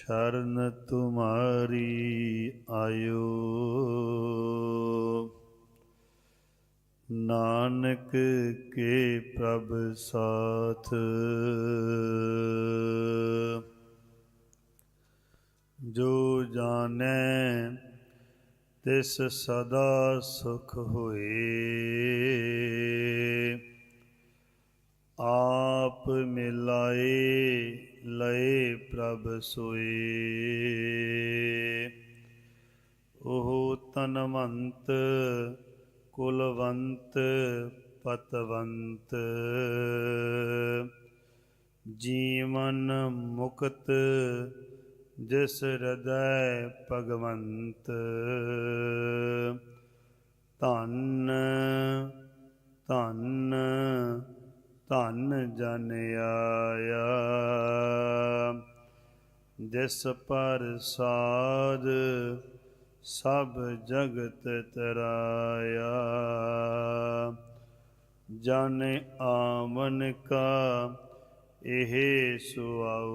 ਸ਼ਰਨ ਤੁਮਾਰੀ ਆਇਓ। ਨਾਨਕ ਕੇ ਪ੍ਰਭ ਸਾਥ। ਜੋ ਜਾਣੈ ਤਿਸ ਸਦਾ ਸੁਖ ਹੋਏ ਆਪ ਮਿਲਾਏ, ਲਏ ਪ੍ਰਭ ਸੋਏ। ਉਹ ਤਨਵੰਤ, ਕੁਲਵੰਤ, ਪਤਵੰਤ। ਜੀਵਨ ਮੁਕਤ, ਜਿਸ ਹਿਰਦੈ ਭਗਵੰਤ। ਧੰਨ ਧੰਨ ਧੰਨ ਜਨ ਆਇਆ। ਜਿਸ ਪਰ ਸਾਧ ਸਭ ਜਗਤ ਤਰਾਇਆ। ਜਨ ਆਮਨ ਕਾ ਇਹ ਸੁਆਓ।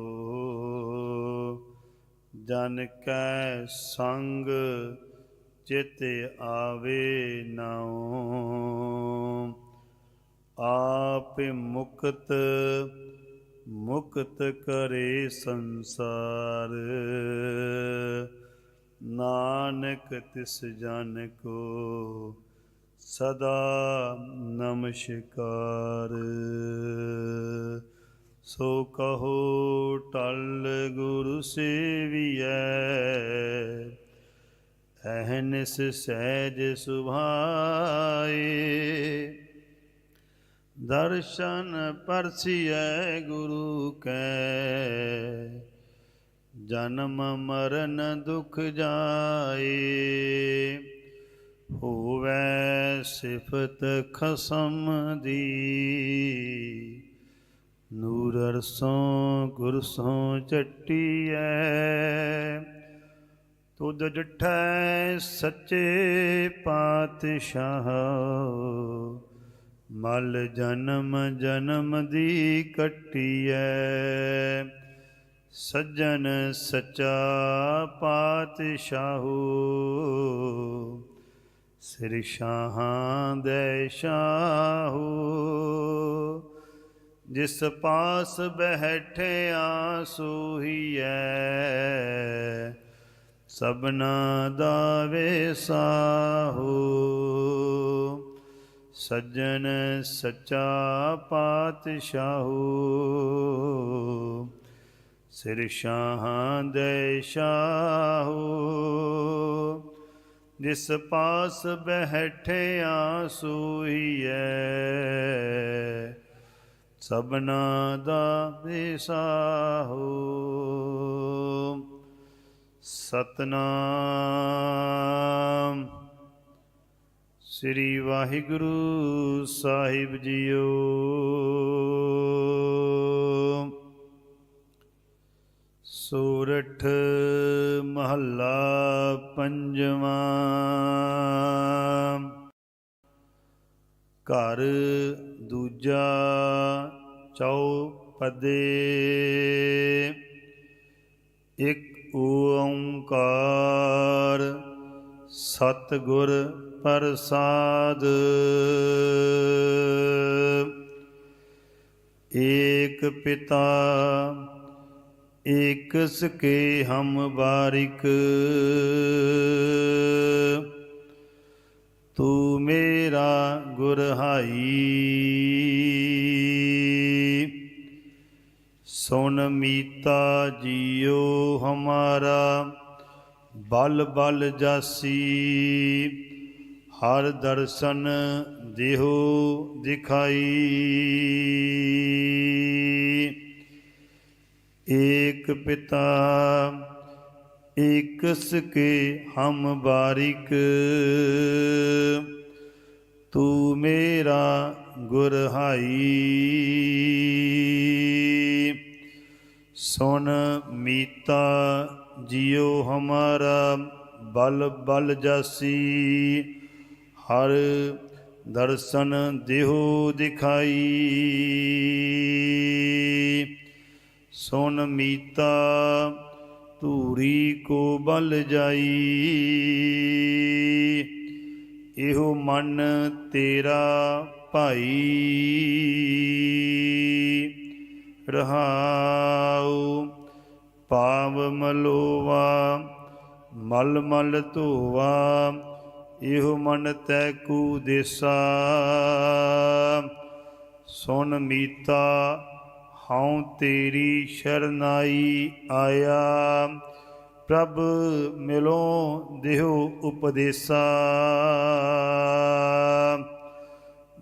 ਜਨ ਕੈ ਸੰਗ ਚਿਤ ਆਵੇ ਨਾਉ। ਆਪ ਮੁਕਤ ਮੁਕਤ ਕਰੇ ਸੰਸਾਰ। ਨਾਨਕ ਤਿਸ ਜਨ ਕੋ ਸਦਾ ਨਮਸਕਾਰ। ਸੋ ਕਹੋ ਟਲ ਗੁਰੂ ਸੇਵੀਐ ਅਹਨਿਸ ਸਹਿਜ ਸੁਭਾਏ ਦਰਸ਼ਨ ਪਰਸਿਐ ਗੁਰੂ ਕੈ। ਜਨਮ ਮਰਨ ਦੁਖ ਜਾਏ, ਹੋਵੇ ਸਿਫਤ ਖਸਮ ਦੀ। ਨੂਰ ਅਰਸੋਂ ਗੁਰ ਸੋਂ ਚੱਟੀਐ, ਤੁਧ ਡਿਠੈ ਸੱਚੇ ਪਾਤਸ਼ਾਹ। ਮਲ ਜਨਮ ਜਨਮ ਦੀ ਕੱਟੀਐ। ਸੱਜਣ ਸਚਾ ਪਾਤਸ਼ਾਹੂ, ਸ੍ਰੀ ਸ਼ਾਹਾਂ ਦੇ ਸ਼ਾਹੂ ਜਿਸ ਪਾਸ ਬਹਿਠਿਆ ਸੋਹੀਐ ਸਭਨਾ ਦਾ ਵੇਸਾਹੂ ਸੱਜਣ ਸੱਚਾ ਪਾਤਸ਼ਾਹੂ। ਸਿਰ ਸ਼ਾਹਾਂ ਦੇ ਸ਼ਾਹੂ ਜਿਸ ਪਾਸ ਬਹਿਠਿਆ ਸੋਈਐ ਸਭਨਾ ਦਾ ਵਿਸਾਹੂ। ਸਤਨਾਮ। ਸ੍ਰੀ ਵਾਹਿਗੁਰੂ ਸਾਹਿਬ ਜੀਓ। ਸੂਰਠ ਮਹੱਲਾ ਪੰਜਵਾਂ। ਘਰ ਦੂਜਾ ਚੌਪਦੇ ਇੱਕ ਓੰਕਾਰ ਸਤਿਗੁਰ ਪ੍ਰਸਾਦ। ਏਕ ਪਿਤਾ ਏਕ ਸਕੇ ਹਮ ਬਾਰਿਕ। ਤੂੰ ਮੇਰਾ ਗੁਰ ਹਾਈ। ਸੁਨ ਮੀਤਾ ਜੀਓ ਹਮਾਰਾ, ਬਲ ਬਲ ਜਾਸੀ। ਹਰ ਦਰਸ਼ਨ ਦੇਹੋ ਦਿਖਾਈ। ਏਕ ਪਿਤਾ ਏਕ ਸਕੇ ਹਮ ਬਾਰਿਕ। ਤੂ ਮੇਰਾ ਗੁਰ ਹਾਈ। ਸੁਨ ਮੀਤਾ ਜਿਉ ਹਮਾਰਾ ਬਲ ਬਲ ਜਾਸੀ। ਹਰ ਦਰਸ਼ਨ ਦੇਹੋ ਦਿਖਾਈ। ਸੁਨ ਮੀਤਾ ਧੂਰੀ ਕੋ ਬਲ ਜਾਈ। ਇਹੋ ਮਨ ਤੇਰਾ ਭਾਈ। ਰਹਾਉ ਪਾਵ ਮਲੋਵਾ, ਮਲ ਮਲ ਧੋਵਾ। ਇਹੋ ਮਨ ਤੈ ਕੂ ਦੇਸਾ। ਸੁਨ ਮੀਤਾ, ਹਉ ਤੇਰੀ ਸ਼ਰਨਾਈ ਆਇਆ। ਪ੍ਰਭ ਮਿਲੋ ਦੇਹੁ ਉਪਦੇਸਾ।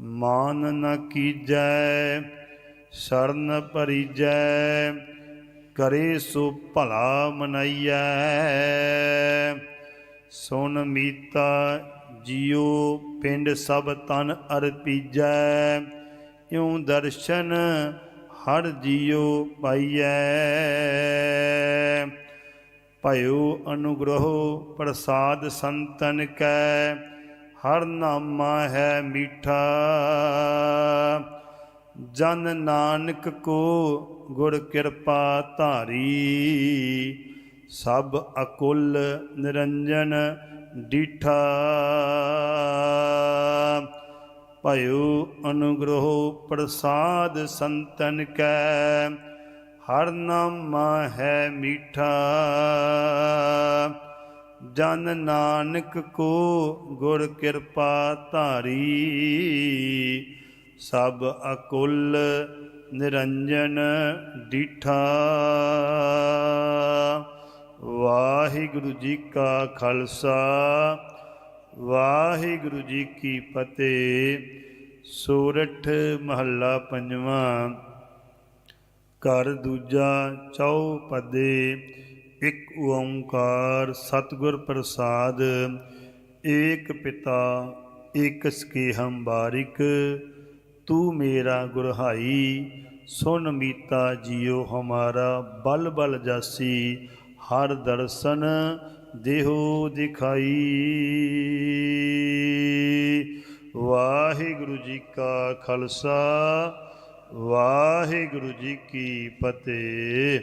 ਮਾਨ ਨ ਕੀਜੈ, ਸ਼ਰਨ ਪਰਿਜੈ ਕਰੇ ਸੋ ਭਲਾ ਮਨਾਈਐ। ਸੁਨ ਮੀਤਾ ਜਿਉ ਪਿੰਡ ਸਭ ਤਨ ਅਰਪੀਜੈ ਇਉ ਦਰਸ਼ਨ ਹਰ ਜਿਉ ਪਾਈਐ। ਭਇਓ ਅਨੁਗ੍ਰਹੋ ਪ੍ਰਸਾਦ ਸੰਤਨ ਕੈ, ਹਰ ਨਾਮਾ ਹੈ ਮੀਠਾ। ਜਨ ਨਾਨਕ ਕੋ ਗੁਰ ਕਿਰਪਾ ਧਾਰੀ ਸਭ ਅਕੁਲ ਨਿਰੰਜਨ ਡੀਠਾ। ਭਇਓ ਅਨੁਗ੍ਰਹੋ ਪ੍ਰਸਾਦ ਸੰਤਨ ਕੈ, ਹਰ ਨਾਮਾ ਹੈ ਮੀਠਾ। ਜਨ ਨਾਨਕ ਕੋ ਗੁਰ ਕਿਰਪਾ ਧਾਰੀ, ਸਭ ਅਕੁਲ ਨਿਰੰਜਨ ਡੀਠਾ। ਵਾਹਿਗੁਰੂ ਜੀ ਕਾ ਖਾਲਸਾ, ਵਾਹਿਗੁਰੂ ਜੀ ਕੀ ਫਤਿਹ। ਸੂਰਠ ਮਹੱਲਾ ਪੰਜਵਾਂ, ਘਰ ਦੂਜਾ ਚੌਪਦੇ ਇੱਕ ਓੰਕਾਰ ਸਤਿਗੁਰ ਪ੍ਰਸਾਦ, ਏਕ ਪਿਤਾ, ਏਕ ਸਕੇਹੰ ਬਾਰਿਕ। ਤੂੰ ਮੇਰਾ ਗੁਰਹਾਈ, ਸੁਨ ਮੀਤਾ ਜਿਉ ਹਮਾਰਾ ਬਲ ਬਲ ਜਾਸੀ। ਹਰ ਦਰਸ਼ਨ ਦੇਹੋ ਦਿਖਾਈ। ਵਾਹਿਗੁਰੂ ਜੀ ਕਾ ਖਾਲਸਾ ਵਾਹਿਗੁਰੂ ਜੀ ਕੀ ਫਤਿਹ।